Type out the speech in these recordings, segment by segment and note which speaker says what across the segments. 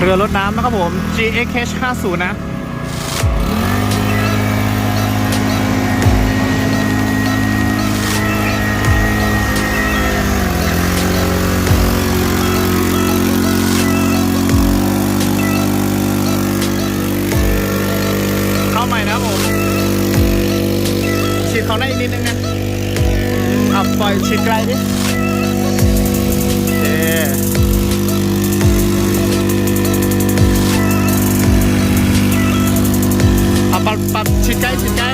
Speaker 1: เรือรถน้ำนะครับผม GXH 50 นะเขาได้อีกนิดนึงนะเอาปล่อยฉีดไกลดิ ปรับปรับฉีดไกลฉีดไกล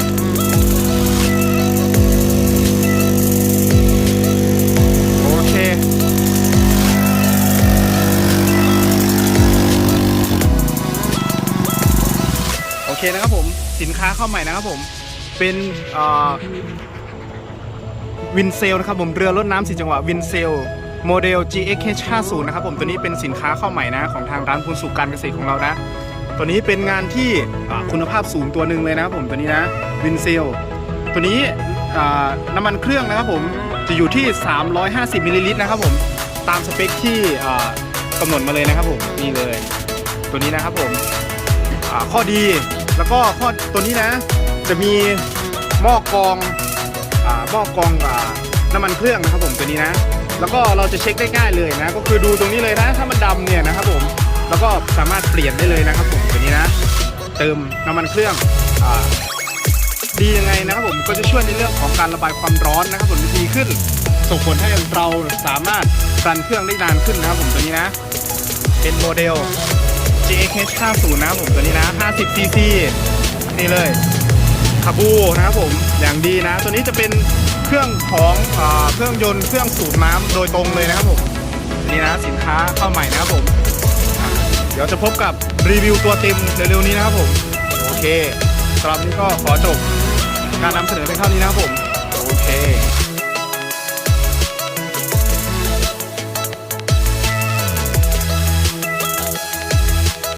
Speaker 1: โอเคโอเคนะครับผมสินค้าเข้าใหม่นะครับผมเป็นวินเซลนะครับผมเรือรถน้ำสีจังหวะวินเซลโมเดล GXH 50นะครับผมตัวนี้เป็นสินค้าเข้าใหม่นะของทางร้านคุณสุการเกษตรของเรานะ ตัวนี้เป็นงานที่คุณภาพสูงตัวหนึ่งเลยนะครับผมตัวนี้นะวินเซลตัวนี้น้ำมันเครื่องนะครับผมจะอยู่ที่ 350มิลลิลิตรนะครับผมตามสเปคที่กำหนดมาเลยนะครับผมนี่เลย ตัวนี้นะครับผมข้อดีแล้วก็ข้อตัวนี้นะ จะมีหม้อกรองหม้อกรองน้ำมันเครื่องนะครับผมตัวนี้นะ แล้วก็เราจะเช็คได้ง่ายเลยนะ ก็คือดูตรงนี้เลยนะ ถ้ามันดำเนี่ยนะครับผม แล้วก็สามารถเปลี่ยนได้เลยนะครับผมตัวนี้นะ เติมน้ำมันเครื่องอดียังไงนะครับผมก็จะช่วยในเรื่องของการระบายความร้อนนะครับผมดีขึ้น ส่งผลให้เราสามารถรันเครื่องได้นานขึ้นนะครับผมตัวนี้นะ เป็นโมเดล GXH 50นะครับผมตัวนี้นะ 50 cc นี่เลยคาบูนะครับผมอย่างดีนะ ตัวนี้จะเป็นเครื่องของอเครื่องยนต์เครื่องสูบน้ำโดยตรงเลยนะครับผมนี้นะสินค้าเข้าใหม่นะครับผม เดี๋ยวจะพบกับรีวิวตัวเต็มเร็วๆนี้นะครับผม โอเคสำหรับนี้ก็ขอจบการนำเสนอเพียงเท่านี้นะครับผม